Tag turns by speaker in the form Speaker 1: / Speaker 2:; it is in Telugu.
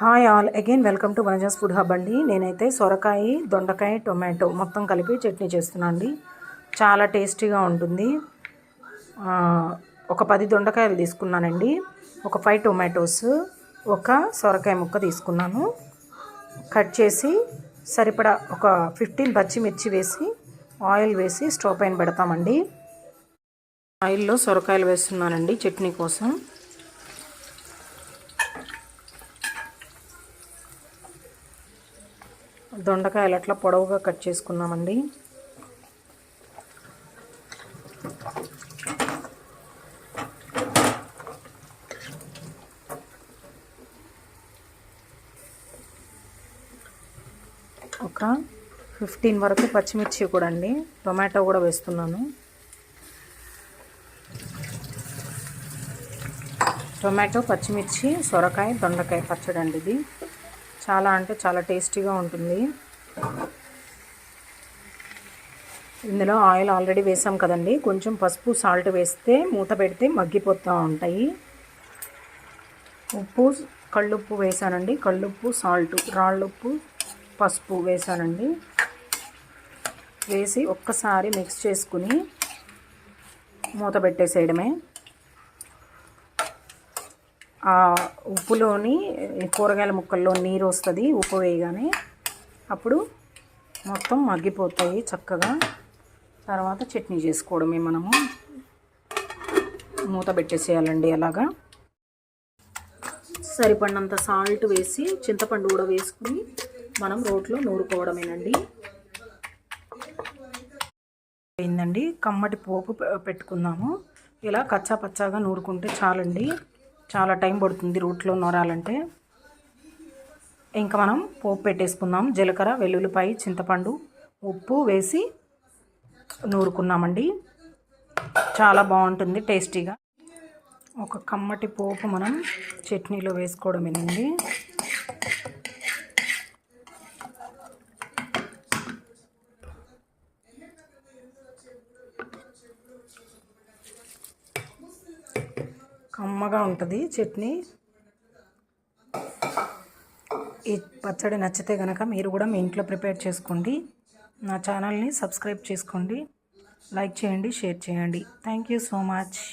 Speaker 1: Hi all again welcome to Vanaja's food hub అండి. నేనైతే సొరకాయ దొండకాయ టొమాటో మొత్తం కలిపి చట్నీ చేస్తున్నాను అండి. చాలా టేస్టీగా ఉంటుంది. ఒక పది దొండకాయలు తీసుకున్నానండి. ఒక ఫైవ్ టొమాటోస్ ఒక సొరకాయ ముక్క తీసుకున్నాను. కట్ చేసి సరిపడా ఒక ఫిఫ్టీన్ పచ్చిమిర్చి వేసి ఆయిల్ వేసి స్టవ్ పైన పెడతామండి. ఆయిల్లో సొరకాయలు వేస్తున్నానండి చట్నీ కోసం. దొండకాయలు అట్లా పొడవుగా కట్ చేసుకున్నామండి. ఒక ఫిఫ్టీన్ వరకు పచ్చిమిర్చి కూడా అండి. టొమాటో కూడా వేస్తున్నాను. టొమాటో పచ్చిమిర్చి సొరకాయ దొండకాయ పచ్చడి అండి ఇది. చాలా అంటే చాలా టేస్టీగా ఉంటుంది. ఇందులో ఆయిల్ ఆల్రెడీ వేసాం కదండి. కొంచెం పసుపు సాల్ట్ వేస్తే మూత పెడితే మగ్గిపోతూ ఉంటాయి. ఉప్పు కళ్ళుప్పు వేసానండి. కళ్ళుప్పు సాల్ట్ రాళ్ళుప్పు పసుపు వేసానండి. వేసి ఒక్కసారి మిక్స్ చేసుకుని మూత పెట్టేసేయడమే. ఆ ఉప్పులోని కూరగాయల ముక్కల్లో నీరు వస్తుంది ఉప్పు వేయగానే అప్పుడు మొత్తం మగ్గిపోతాయి చక్కగా. తర్వాత చట్నీ చేసుకోవడమే మనము. మూత పెట్టేసేయాలండి అలాగా. సరిపడినంత సాల్ట్ వేసి చింతపండు కూడా వేసుకుని మనం రోట్లో నూరుకోవడమేనండి. అయిందండి. కమ్మటి పోపు పె- పెట్టుకుందాము. ఇలా కచ్చా పచ్చాగా నూరుకుంటే చాలండి. చాలా టైం పడుతుంది రూట్లో నూరాలంటే. ఇంకా మనం పోపు పెట్టేసుకుందాం. జీలకర్ర వెల్లుల్లిపాయ చింతపండు ఉప్పు వేసి నూరుకున్నామండి. చాలా బాగుంటుంది టేస్టీగా. ఒక కమ్మటి పోపు మనం చట్నీలో వేసుకోవడమేనండి. కమ్మగా ఉంటుంది చట్నీ. ఈ పచ్చడి నచ్చితే కనుక మీరు కూడా మీ ఇంట్లో ప్రిపేర్ చేసుకోండి. నా ఛానల్ని సబ్స్క్రైబ్ చేసుకోండి. లైక్ చేయండి షేర్ చేయండి. Thank you so much.